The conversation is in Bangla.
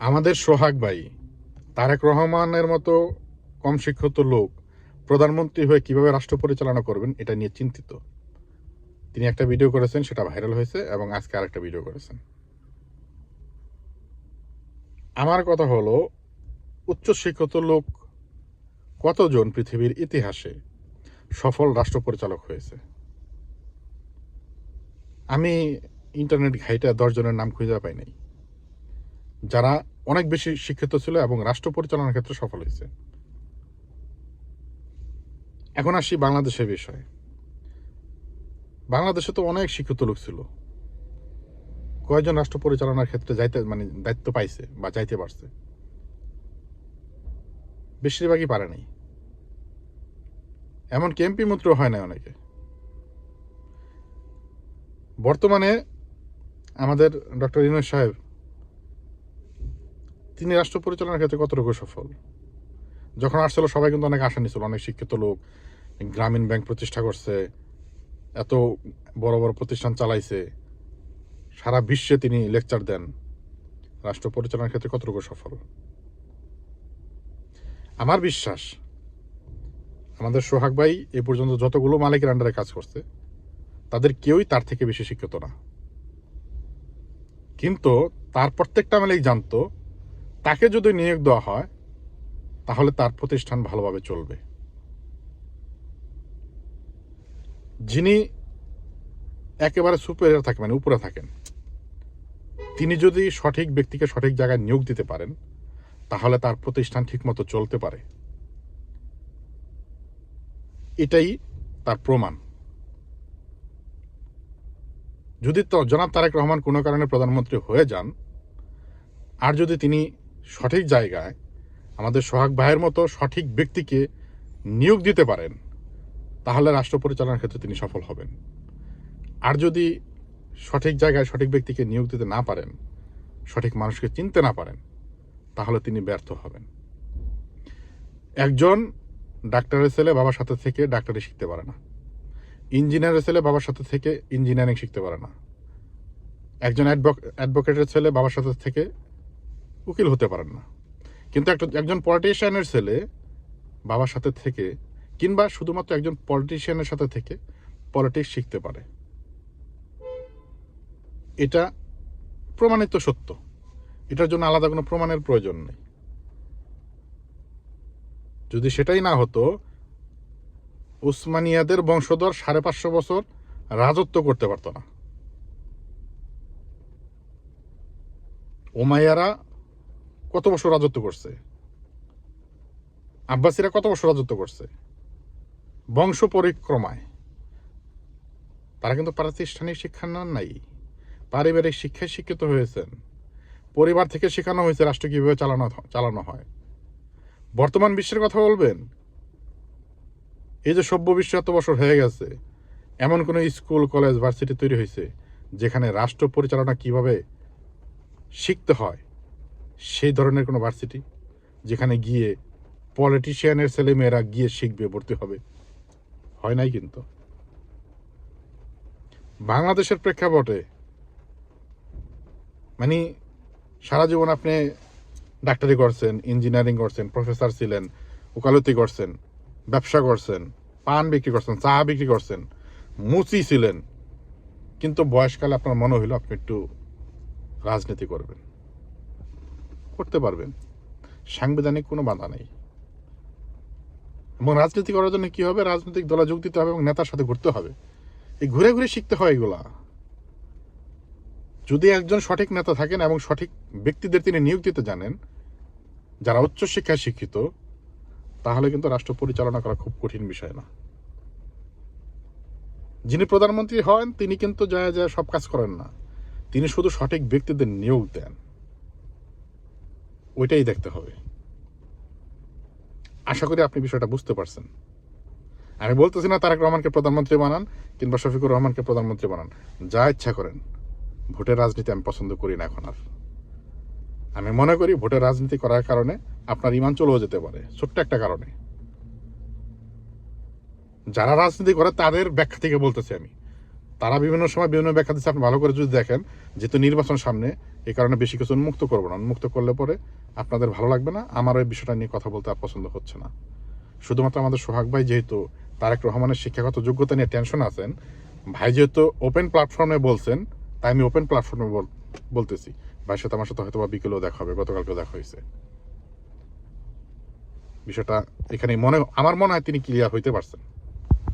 আমাদের সোহাগ ভাই, তারেক রহমানের মতো কম শিক্ষিত লোক প্রধানমন্ত্রী হয়ে কীভাবে রাষ্ট্র পরিচালনা করবেন এটা নিয়ে চিন্তিত। তিনি একটা ভিডিও করেছেন, সেটা ভাইরাল হয়েছে এবং আজকে আরেকটা ভিডিও করেছেন। আমার কথা হলো, উচ্চ শিক্ষিত লোক কতজন পৃথিবীর ইতিহাসে সফল রাষ্ট্র পরিচালক হয়েছে? আমি ইন্টারনেট ঘাইটা দশজনের নাম খুঁজে পাই নাই। যারা অনেক বেশি শিক্ষিত ছিল এবং রাষ্ট্র পরিচালনার ক্ষেত্রে সফল হয়েছে। এখন আসি বাংলাদেশের বিষয়ে। বাংলাদেশে তো অনেক শিক্ষিত লোক ছিল। কয়েকজন রাষ্ট্র পরিচালনার ক্ষেত্রে যাইতে মানে দায়িত্ব পাইছে বা যাইতে পারছে? বেশিরভাগই পারে নাই। এমনকি এমপি মন্ত্র হয় না অনেকে। বর্তমানে আমাদের ডক্টর ইনোজ সাহেব তিনি রাষ্ট্র পরিচালনার ক্ষেত্রে কতটুকু সফল? যখন আসছিল, সবাই কিন্তু অনেক আশা নিছিল, অনেক শিক্ষিত লোক, গ্রামীণ ব্যাংক প্রতিষ্ঠা করছে, এত বড় বড় প্রতিষ্ঠান চালাইছে, সারা বিশ্বে তিনি লেকচার দেন। রাষ্ট্র পরিচালনার ক্ষেত্রে কতটুকু সফল? আমার বিশ্বাস, আমাদের সোহাগ ভাই এ পর্যন্ত যতগুলো মালিকের আন্ডারে কাজ করছে, তাদের কেউই তার থেকে বেশি শিক্ষিত না। কিন্তু তার প্রত্যেকটা মালিক জানতো তাকে যদি নিয়োগ দেওয়া হয়, তাহলে তার প্রতিষ্ঠান ভালোভাবে চলবে। যিনি একেবারে সুপেরিয়র থাকেন মানে উপরে থাকেন, তিনি যদি সঠিক ব্যক্তিকে সঠিক জায়গায় নিয়োগ দিতে পারেন, তাহলে তার প্রতিষ্ঠান ঠিকমতো চলতে পারে। এটাই তার প্রমাণ। যদি জনাব তারেক রহমান কোনো কারণে প্রধানমন্ত্রী হয়ে যান, আর যদি তিনি সঠিক জায়গায় আমাদের সোহাগ ভাইয়ের মতো সঠিক ব্যক্তিকে নিয়োগ দিতে পারেন, তাহলে রাষ্ট্র পরিচালনার ক্ষেত্রে তিনি সফল হবেন। আর যদি সঠিক জায়গায় সঠিক ব্যক্তিকে নিয়োগ দিতে না পারেন, সঠিক মানুষকে চিনতে না পারেন, তাহলে তিনি ব্যর্থ হবেন। একজন ডাক্তারের ছেলে বাবার সাথে থেকে ডাক্তারি শিখতে পারে না। ইঞ্জিনিয়ারের ছেলে বাবার সাথে থেকে ইঞ্জিনিয়ারিং শিখতে পারে না। একজন অ্যাডভোকেটের ছেলে বাবার সাথে থেকে উকিল হতে পারেন না। কিন্তু একটা, একজন পলিটিশিয়ানের ছেলে বাবার সাথে থেকে, কিংবা শুধুমাত্র একজন পলিটিশিয়ানের সাথে থেকে পলিটিক্স শিখতে পারে। এটা প্রমাণিত সত্য। এটার জন্য আলাদা কোনো প্রমাণের প্রয়োজন নেই। যদি সেটাই না হতো, উসমানিয়াদের বংশধর সাড়ে পাঁচশো বছর রাজত্ব করতে পারতো না। ওমাইয়ারা কত বছর রাজত্ব করছে? আব্বাসীরা কত বছর রাজত্ব করছে? বংশ পরিক্রমায়। তারা কিন্তু প্রাতিষ্ঠানিক শিক্ষা নেন নাই। পারিবারিক শিক্ষায় শিক্ষিত হয়েছেন। পরিবার থেকে শেখানো হয়েছে রাষ্ট্র কীভাবে চালানো চালানো হয়। বর্তমান বিশ্বের কথা বলবেন? এই যে সভ্য বিশ্ব এত বছর হয়ে গেছে, এমন কোনো স্কুল, কলেজ, ভার্সিটি তৈরি হয়েছে, যেখানে রাষ্ট্র পরিচালনা কীভাবে শিখতে হয়? সেই ধরনের কোনো ভার্সিটি যেখানে গিয়ে পলিটিশিয়ানের ছেলে মেয়েরা গিয়ে শিখবে, ভর্তি হবে। হয় নাই কিন্তু। বাংলাদেশের প্রেক্ষাপটে মানে সারা জীবন আপনি ডাক্তারি করছেন ইঞ্জিনিয়ারিং করছেন প্রফেসর ছিলেন, ওকালতি করছেন, ব্যবসা করছেন, পান বিক্রি করছেন, চা বিক্রি করছেন, মুচি ছিলেন। কিন্তু বয়সকালে আপনার মনে হইল আপনি একটু রাজনীতি করবেন। করতে পারবেন। সাংবিধানিক কোনো বাধা নেই। এবং রাজনীতি করার জন্য কি হবে? রাজনৈতিক দলে যোগ দিতে হবে এবং নেতার সাথে ঘুরতে হবে। এই ঘুরে ঘুরে শিখতে হয় এগুলা। যদি একজন সঠিক নেতা থাকেন এবং সঠিক ব্যক্তিদের তিনি নিয়োগ দিতে জানেন, যারা উচ্চশিক্ষায় শিক্ষিত, তাহলে কিন্তু রাষ্ট্র পরিচালনা করা খুব কঠিন বিষয় না। যিনি প্রধানমন্ত্রী হন, তিনি কিন্তু যায় যায় সব কাজ করেন না। তিনি শুধু সঠিক ব্যক্তিদের নিয়োগ দেন। ওইটাই দেখতে হবে। আশা করি আপনি বিষয়টা বুঝতে পারছেন। আমি বলতেছি না তারেক রহমানকে প্রধানমন্ত্রী বানান কিংবা শফিকুর রহমানকে প্রধানমন্ত্রী বানান। যা ইচ্ছা করেন। ভোটের রাজনীতি আমি পছন্দ করি না এখন আর। আমি মনে করি ভোটের রাজনীতি করার কারণে আপনার ইমান চলেও যেতে পারে, ছোট্ট একটা কারণে। যারা রাজনীতি করে তাদের ব্যাখ্যা থেকে বলতেছি আমি। তারা বিভিন্ন সময় বিভিন্ন ব্যাখ্যা দিচ্ছে। আপনি ভালো করে যদি দেখেন, যেহেতু নির্বাচন সামনে এই কারণে বেশি কিছু উন্মুক্ত করব না। উন্মুক্ত করলে পরে আপনাদের ভালো লাগবে না? আমারও এই বিষয়টা নিয়ে কথা বলতে আর পছন্দ হচ্ছে না। শুধুমাত্র আমাদের সোহাগ ভাই যেহেতু তারেক রহমানের শিক্ষাগত যোগ্যতা নিয়ে টেনশন আছেন, ভাই যেহেতু ওপেন প্ল্যাটফর্মে বলছেন, তাই আমি ওপেন প্ল্যাটফর্মে বলতেছি। ভাইয়ের সাথে আমার সাথে হয়তো বা বিকেলেও দেখা হবে, গতকালকেও দেখা হয়েছে। বিষয়টা এখানে মনে, আমার মনে হয় তিনি ক্লিয়ার হইতে পারছেন।